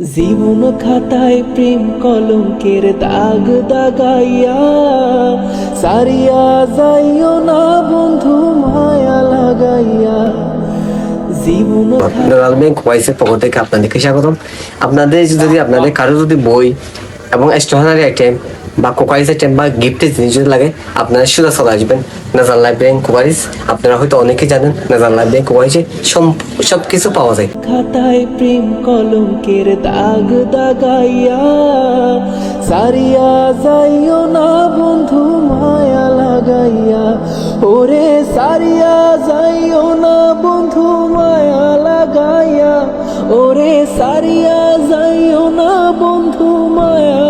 জীবন খাতায় প্রেম কলঙ্কের দাগ দাগাইয়া সারিয়া যাইও না বন্ধু মায়া লাগাইয়া। পক্ষ থেকে আপনাদেরকে স্বাগতম। আপনাদের যদি আপনাদের কারও যদি বই এবং স্টেশনারি আইটেম বা কোকারিস আইটেম বা গিফটের জিনিস যদি লাগে, আপনারা সোজা চলে আসবেন। নাজার লাইব্রেরি কোকারিস আপনারা হয়তো অনেকেই জানেন নাজার লাইব্রেরি কোকারিসে সব কিছু পাওয়া যায়। খাতায় প্রেম কলঙ্কের দাগ দাগাইয়া, সারিয়া যাইও না বন্ধু মায়া লাগাইয়া। ওরে সারিয়া যাইও না বন্ধু মায়া লাগাইয়া। ওরে সারিয়া যাইও না বন্ধু মায়া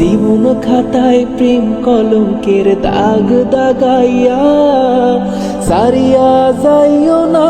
জীবন খাতায় প্রেম কলঙ্কের দাগ দাগাইয়া সারিয়া যাইও না।